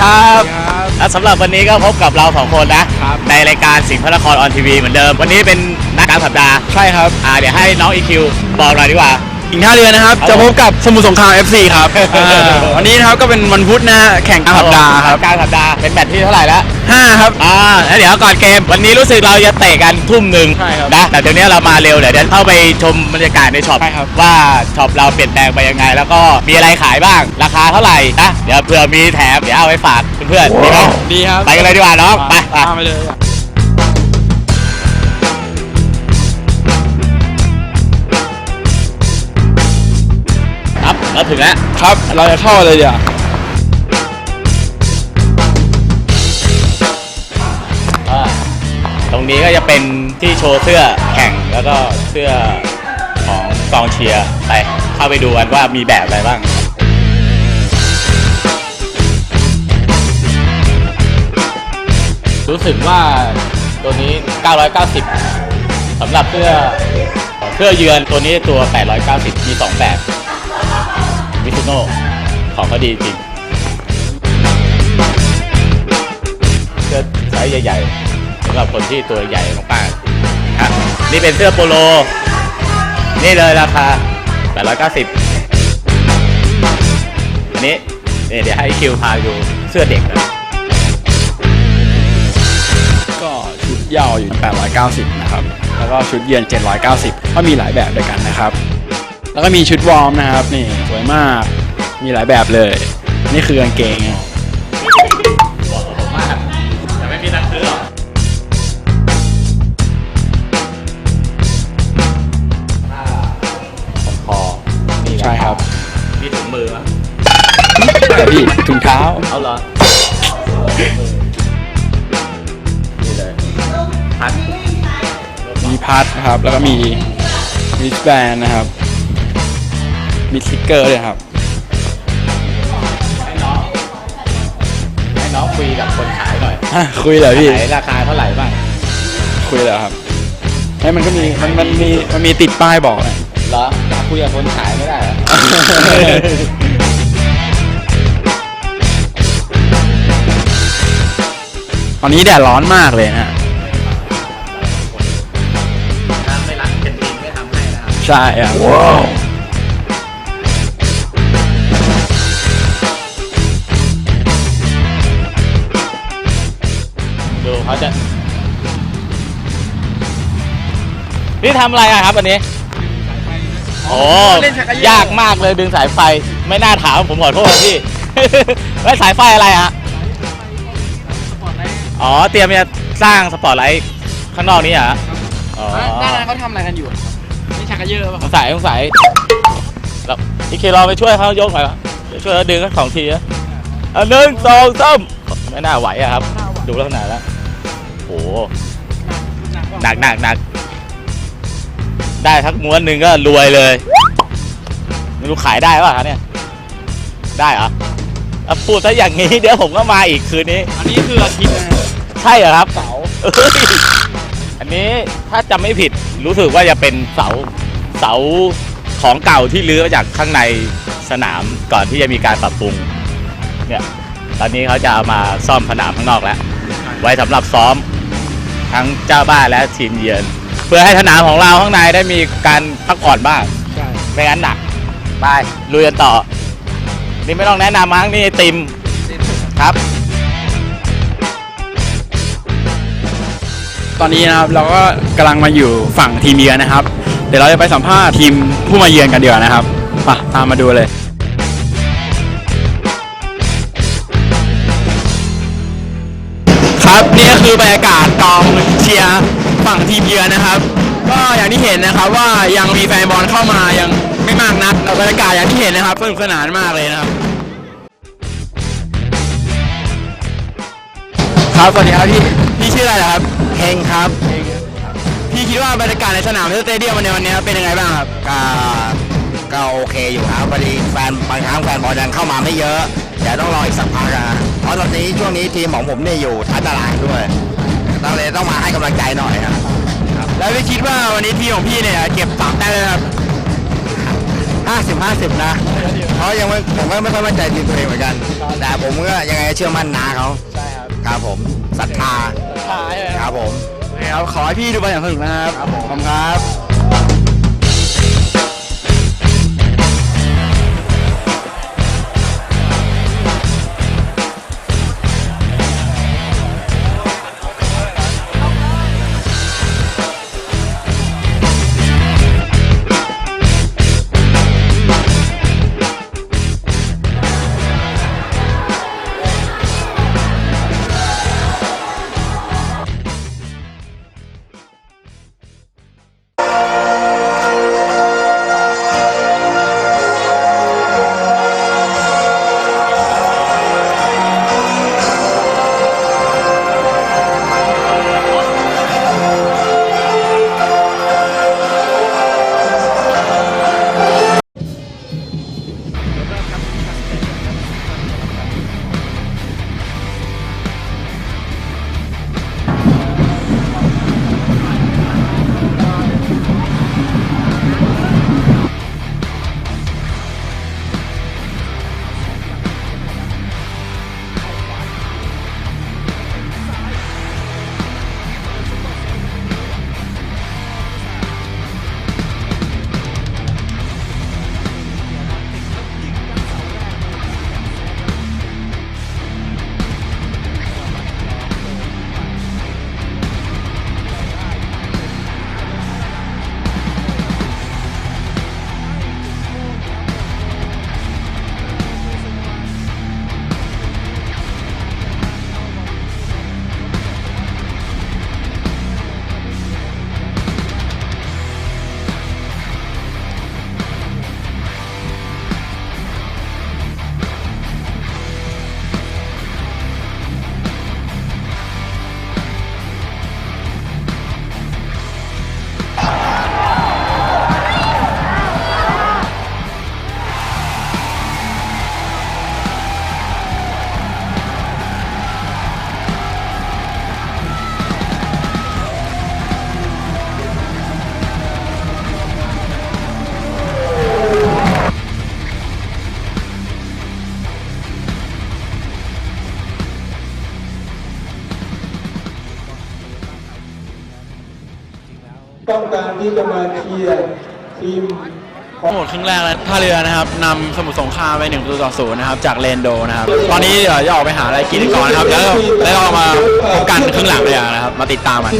ครับครับและสำหรับวันนี้ก็พบกับเราสองคนนะครับในรายการสิงห์พระนครออนทีวีเหมือนเดิม วันนี้เป็นนักการสัปดาห์ ใช่ครับ อ่าเดี๋ยวให้น้องอีคิวบอกหน่อยดีกว่า อีกท่าเรือนะครับครับ จะพบกับสมุทรสงคราม FC ครับอ่าวันนี้นะครับก็เป็นวันพุธนะฮะแข่งกลางสัปดาห์ครับกลางสัปดาห์เป็นแมตช์ที่เท่าไหร่แล้วห้าครับ อ่าแล้วเดี๋ยวก่อนเกม วันนี้รู้สึกเราจะเตะกันทุ่มหนึ่งใช่ครับนะแต่เดี๋ยวนี้เรามาเร็วเดี๋ยวเดี๋ยวเข้าไปชมบรรยากาศในช็อปใช่ครับ ว่าช็อปเราเปลี่ยนแปลงไปยังไง แล้วก็มีอะไรขายบ้างราคาเท่าไหร่นะเดี๋ยวเผื่อมีแถมเดี๋ยวเอาไปฝากเพื่อนๆดีไหมดีครับไปกันเลยดีกว่าน้องไปไป ตามไปเลย เราถึงแล้ว ครับ เราจะเข้าเลยเดี๋ยวอ่าตรงนี้ก็จะเป็นที่โชว์เสื้อแข่งแล้วก็เสื้อของกองเชียร์ไปเข้าไปดูกันว่ามีแบบอะไรบ้าง รู้สึกว่าตัวนี้ 990สำหรับเสื้อเสื้อเยือนตัวนี้ตัว 890 มี 2 แบบ มิซุโน่ของเขาดีจริงเสื้อไซส์ใหญ่ๆสำหรับคนที่ตัวใหญ่มากๆอะนี่เป็นเสื้อโปโล นี่เลยราคา890อันนี้นี่เดี๋ยวให้คิวพาดูเสื้อเด็กนะก็ชุดยาวอยู่ 890 นะครับ แล้วก็ชุดเยือน 790 ก็มีหลายแบบด้วยกันนะครับ แล้วก็มีชุดวอร์มนะครับนี่สวยมากมีหลายแบบเลย นี่คือกางเกงบอกผมมากแต่ไม่มีตังค์ซื้อหรอกผ้าของคอนี่ใช่ครับมีถุงมือมั้ยแต่พี่ถุงเท้าเอาเหรอนี่เลยพัดมีพัดนะครับแล้วก็มีริสแบนนะครับ มีสติกเกอร์ด้วยครับ ให้น้องให้น้องคุยกับคนขายหน่อยอะคุยเหรอพี่ ขายราคาเท่าไหร่บ้าง คุยเหรอครับให้มันก็มีมันมันมีมันมีติดป้ายบอกนะ เหรออยากคุยกับคนขายไม่ได้เหรอ ตอนนี้แดดร้อนมากเลยนะฮะถ้าไม่รักเป็นจริงไม่ทำให้นะครับ ใช่ครับดู เขาจะ นี่ทำอะไรอะครับอันนี้ โอ้ยากมากเลยดึงสายไฟ ไม่น่าถามผมขอโทษพี่ แล้วสายไฟอะไรฮะ อ๋อ เตรียมจะสร้างสปอร์ตไลท์ข้างนอกนี้เหรออ๋อด้านนั้นเขาทำอะไรกันอยู่นี่ชักกระเยอะป่ะสงสัยสงสัยแล้วอีเคลองไปช่วยเขายกหน่อยปะเดี๋ยวช่วยเขาดึงสักสองทีนะอันหนึ่งสองสามไม่น่าไหวอะครับ ดูลักษณะแล้ว โหหนักหนักหนักได้ทักม้วนหนึ่งก็รวยเลยไม่รู้ขายได้ป่ะคะเนี่ย ได้เหรออะพูดซะอย่างนี้เดี๋ยวผมก็มาอีกคืนนี้ อันนี้คืออาทิตย์นะฮะใช่เหรอครับเสาเอ้ยอันนี้ถ้าจำไม่ผิดรู้สึกว่าจะเป็นเสาเสาของเก่าที่ลื้อมาจากข้างในสนามก่อนที่จะมีการปรับปรุง เนี่ย ตอนนี้เขาจะเอามาซ่อมสนามข้างนอกแล้ว ไว้สำหรับซ้อม ทั้งเจ้าบ้านและทีมเยือน เพื่อให้สนามของเราข้างในได้มีการพักผ่อนบ้างใช่ไม่งั้นหนักไปลุยกันต่อ นี่ไม่ต้องแนะนำมั้งนี่ไอติมครับ ตอนนี้นะครับเราก็กำลังมาอยู่ฝั่งทีมเยือนนะครับ เดี๋ยวเราจะไปสัมภาษณ์ทีมผู้มาเยือนกันดีกว่านะครับมาตามมาดูเลย นี่ก็คือบรรยากาศกองเชียร์ฝั่งทีมเยือนนะครับ ก็อย่างที่เห็นนะครับว่ายังมีแฟนบอลเข้ามายังไม่มากนักแต่บรรยากาศอย่างที่เห็นนะครับสนุกสนานมากเลยนะครับ ครับสวัสดีครับพี่พี่ชื่ออะไรเหรอครับเฮงครับพี่คิดว่าบรรยากาศในสนามสเตเดียมในวันนี้เป็นยังไงบ้างครับก็ก็โอเคอยู่ครับพอดีแฟนบางครั้งแฟนบอลยังเข้ามาไม่เยอะเดี๋ยวต้องรออีกสักพักอะ เพราะตอนนี้ช่วงนี้ทีมของผมเนี่ยอยู่ท้ายตารางด้วยต้องเลยต้องมาให้กำลังใจหน่อยครับ แล้วพี่คิดว่าวันนี้ทีมของพี่เนี่ยเก็บสามแต้มเลยครับห้าสิบห้าสิบนะ เพราะยังไม่ผมก็ไม่ค่อยมั่นใจทีมตัวเองเหมือนกัน แต่ผมก็ยังไงเชื่อมั่นนาเขาใช่ครับครับผมศรัทธาถ่ายเลยครับผม ครับขอให้พี่ดูบอลอย่างสนุกนะครับครับผมขอบคุณครับ ต้องการที่จะมาเชียร์ทีมหมดครึ่งแรกแล้วท่าเรือนะครับนำสมุทรสงครามไป1ประตูต่อศูนย์นะครับจากเลนโดนะครับ ตอนนี้เดี๋ยวจะออกไปหาอะไรกินก่อนนะครับ แล้วแล้วเรามาพบกันครึ่งหลังเลยนะครับ มาติดตามกัน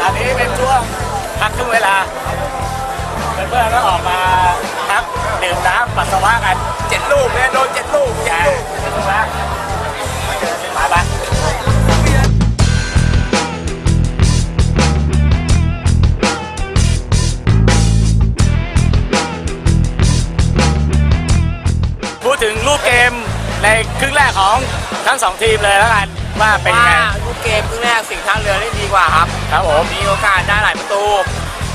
ตอนนี้เป็นช่วงพักครึ่งเวลาเพื่อนๆก็ออกมาพักดื่มน้ำ ปัสสาวะกันเจ็ดลูกเนี่ยโดนเจ็ดลูกใช่เจ็ดลูกนะไปไปพูดถึงรูปเกมในครึ่งแรกของทั้งสองทีมเลยแล้วกันว่าเป็นยังไงลูกเกมครึ่งแรกสิ่งท่าเรือได้ดีกว่าครับ ครับผมมีโอกาสได้หลายประตู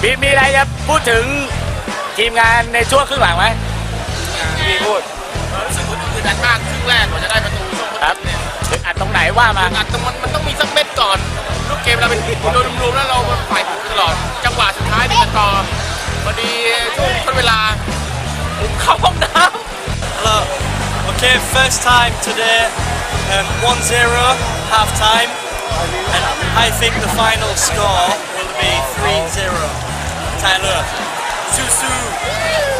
มีมีอะไรจะพูดถึงทีมงานในช่วงครึ่งหลังไหม พี่พูดรู้สึกว่าอึดอัดมากครึ่งแรกกว่าจะได้ประตูช่วงครับถึงอัดตรงไหนว่ามาอัดตรงมันมันต้องมีสักเม็ดก่อนลูกเกมเราเป็นโดยรวมๆแล้วเราฝ่ายบุกตลอด จังหวะสุดท้ายเป็นต่อพอดีช่วงทดเวลาผมเข้าห้องน้ำ Hello. Okay, first time today, um, 1-0, half time, and I think the final score will be 3-0. Tyler, Susu.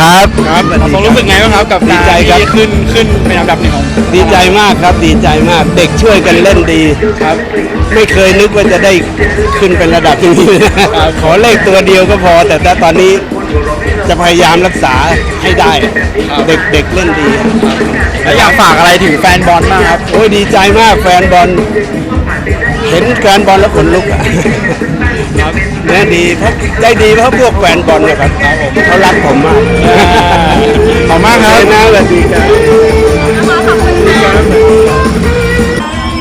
ครับครับสองรู้สึกไงบ้างครับกับดีใจครับที่ขึ้นขึ้นเป็นอันดับหนึ่งของดีใจมากครับดีใจมากเด็กช่วยกันเล่นดีครับ ไม่เคยนึกว่าจะได้ขึ้นเป็นระดับนี้นะขอเลขตัวเดียวก็พอ แต่ตอนนี้จะพยายามรักษาให้ได้เด็กเด็กเล่นดีแล้วอยากฝากอะไรถึงแฟนบอลบ้างครับโอ้ยดีใจมากแฟนบอลเห็นแฟนบอลแล้วขนลุก อะเนี่ยดีเพราะใจดีเพราะพวกแฟนบอลนะครับเขารักผมมากขอบคุณมากครับ นะสวัสดีครับ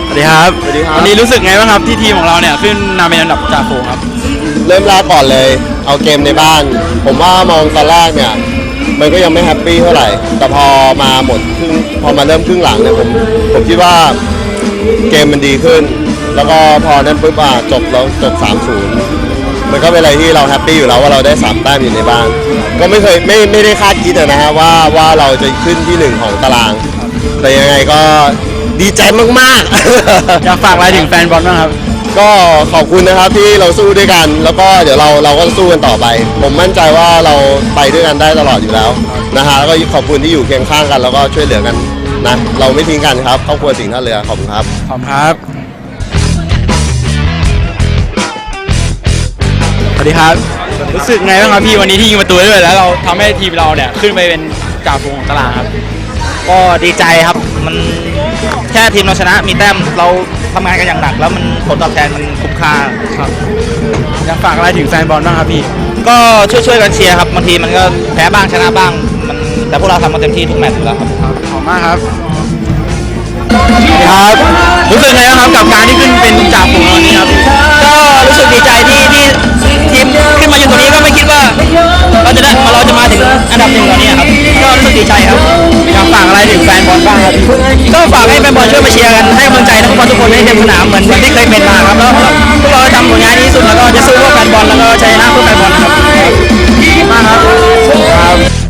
สวัสดีครับ วันนี้รู้สึกไงบ้างครับที่ทีมของเราเนี่ยขึ้นนำเป็นอันดับจ่าฝูงครับ เริ่มแรกก่อนเลย เอาเกมในบ้าน ผมว่ามองตอนแรกเนี่ย มันก็ยังไม่แฮปปี้เท่าไหร่ แต่พอมาหมดครึ่งพอมาเริ่มครึ่งหลังเนี่ยผม ผมคิดว่าเกมมันดีขึ้น แล้วก็พอนั้นปุ๊บอะจบแล้วจบ 3-0 มันก็เป็นอะไรที่เราแฮปปี้อยู่แล้วว่าเราได้สามแต้มอยู่ในบ้าน ก็ไม่เคยไม่ไม่ได้คาดคิดอะนะฮะว่าว่าเราจะขึ้นที่หนึ่งของตาราง แต่ยังไงก็ดีใจมากๆ อยากฝากอะไรถึงแฟนบอลบ้างครับ ก็ขอบคุณนะครับที่เราสู้ด้วยกัน แล้วก็เดี๋ยวเราเราก็สู้กันต่อไป ผมมั่นใจว่าเราไปด้วยกันได้ตลอดอยู่แล้วนะฮะแล้วก็ขอบคุณที่อยู่เคียงข้างกัน แล้วก็ช่วยเหลือกันนะเราไม่ทิ้งกันครับครอบครัวสิงห์ท่าเรือขอบคุณครับ ขอบคุณครับ สวัสดีครับ รู้สึกไงบ้างครับพี่วันนี้ที่ยิงประตูได้ด้วยแล้วเราทำให้ทีมเราเนี่ยขึ้นไปเป็นจ่าฝูงของตารางครับ ก็ดีใจครับมันแค่ทีมเราชนะมีแต้มเราทำงานกันอย่างหนัก แล้วมันผลตอบแทนมันคุ้มค่าครับอยากฝากอะไรถึงแฟนบอลบ้างครับพี่ ก็ช่วยๆกันเชียร์ครับบางทีมันก็แพ้บ้างชนะบ้างมันแต่พวกเราทำกันเต็มที่ทุกแมตช์อยู่แล้วครับขอบคุณมากครับครับรู้สึกไงบ้างครับกับการที่ขึ้นเป็นจ่าฝูงในวันนี้ครับก็รู้สึกดีใจที่ที่ ทีมขึ้นมาอยู่ตรงนี้ก็ไม่คิดว่าเราจะได้มาเราจะมาถึงอันดับหนึ่งตอนนี้ครับก็รู้สึกดีใจครับอยากฝากอะไรถึงแฟนบอลบ้างครับก็ฝากให้แฟนบอลช่วยมาเชียร์กันให้กำลังใจนักบอลทุกคนให้เต็มสนามเหมือนเหมือนที่เคยเป็นมาครับแล้วพวกเราจะทำผลงานที่ดีสุดแล้วก็จะสู้เพื่อแฟนบอลแล้วก็ชนะเพื่อแฟนบอลครับมากครับ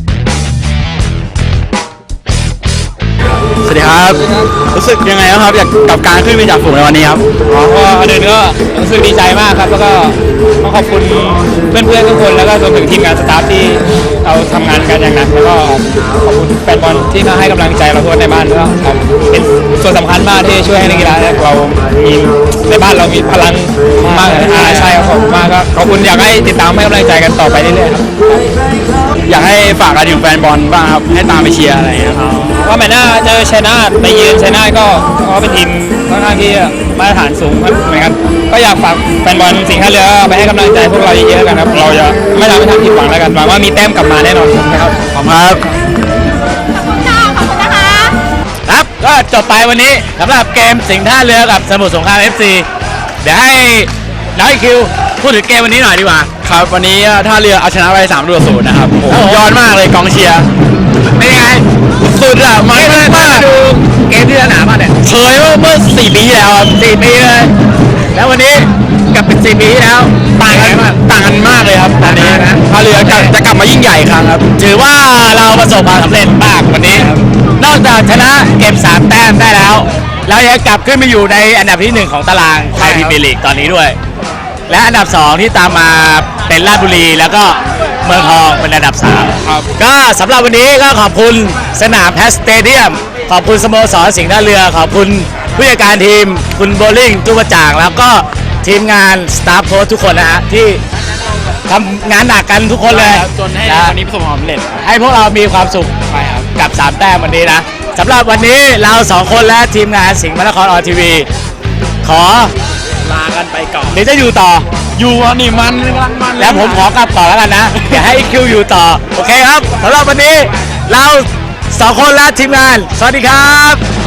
ครับรู้สึกยังไงบ้างครับอยากกับการขึ้นเป็นจ่าฝูงในวันนี้ครับอ๋อก็อันอื่นก็รู้สึกดีใจมากครับ แล้วก็ต้องขอบคุณเพื่อนๆทุกคนแล้วก็รวมถึงทีมงานสตาฟที่เราทำงานกันอย่างหนักแล้วก็ขอบคุณแฟนบอลที่มาให้กำลังใจเราทุกคนในบ้านก็ครับเป็นส่วนสำคัญมากที่ช่วยให้นักกีฬาเรามีในบ้านเรามีพลังมากอ่าใช่ครับขอบคุณมากก็ขอบคุณอยากให้ติดตามให้กำลังใจกันต่อไปเรื่อยๆครับอยากให้ฝากอะไรถึงแฟนบอลบ้างครับให้ตามไปเชียร์อะไรอย่างเงี้ยครับ ว่าแมตช์หน้าเจอชัยนาทไปเยือนชัยนาทก็ก็เป็นทีมค่อนข้างที่มาตรฐานสูงเหมือนกันก็อยากฝากแฟนบอลสิงห์ท่าเรือไปให้กำลังใจพวกเราเยอะๆกันครับเราจะไม่ทำให้ท่านผิดหวังแล้วกันหวังว่ามีแต้มกลับมาแน่นอนครับขอบคุณครับครับก็จบไปวันนี้สำหรับเกมสิงห์ท่าเรือกับสมุทรสงคราม FC เดี๋ยวให้น้อยคิวพูดถึงเกมวันนี้หน่อยดีกว่าครับวันนี้ท่าเรือเอาชนะไป3ามลูกต่อศูนย์นะครับโอ้โหครับผมยอดมากเลยกองเชียร์เป็นยังไง สุดอะมันมากดูเกมที่สนามมาเนี่ยเคยเมื่อเมื่อสี่ปีที่แล้วครับสี่ปีเลย แล้ววันนี้กลับเป็นสี่ปีที่แล้วต่างกันต่างกันมากเลยครับตอนนี้ต่างกันนะท่าเรือจะจะกลับมายิ่งใหญ่อีกครั้งครับ ถือว่าเราประสบความสำเร็จมากวันนี้ นอกจากชนะเก็บ3แต้มได้แล้วเรายังกลับขึ้นมาอยู่ในอันดับที่1ของตารางไทยพรีเมียร์ลีกตอนนี้ด้วย และอันดับ2ที่ตามมาเป็นราชบุรีแล้วก็ เมืองทองเป็นอันดับ3ครับก็สำหรับวันนี้ก็ขอบคุณสนามแพสเตเดียม ขอบคุณสโมสรสิงห์ท่าเรือ ขอบคุณผู้จัดการทีม คุณโบลิ่งจุกระจ่าง แล้วก็ทีมงานสตาฟโค้ชทุกคนนะฮะที่ทำงานหนักกันทุกคนเลยจนให้นะวันนี้ประสบความสำเร็จให้พวกเรามีความสุขกับ3แต้มวันนี้นะสำหรับวันนี้เราสองคนและทีมงานสิงห์มนครออนทีวี ขอ ลากันไปก่อน เดี๋ยวจะอยู่ต่อ อยู่อะนี่มันกำลังมันแล้วผมขอกลับต่อแล้วกันนะอย่าให้คิวอยู่ต่อ โอเคครับสำหรับวันนี้เราสองคนและทีมงาน สวัสดีครับ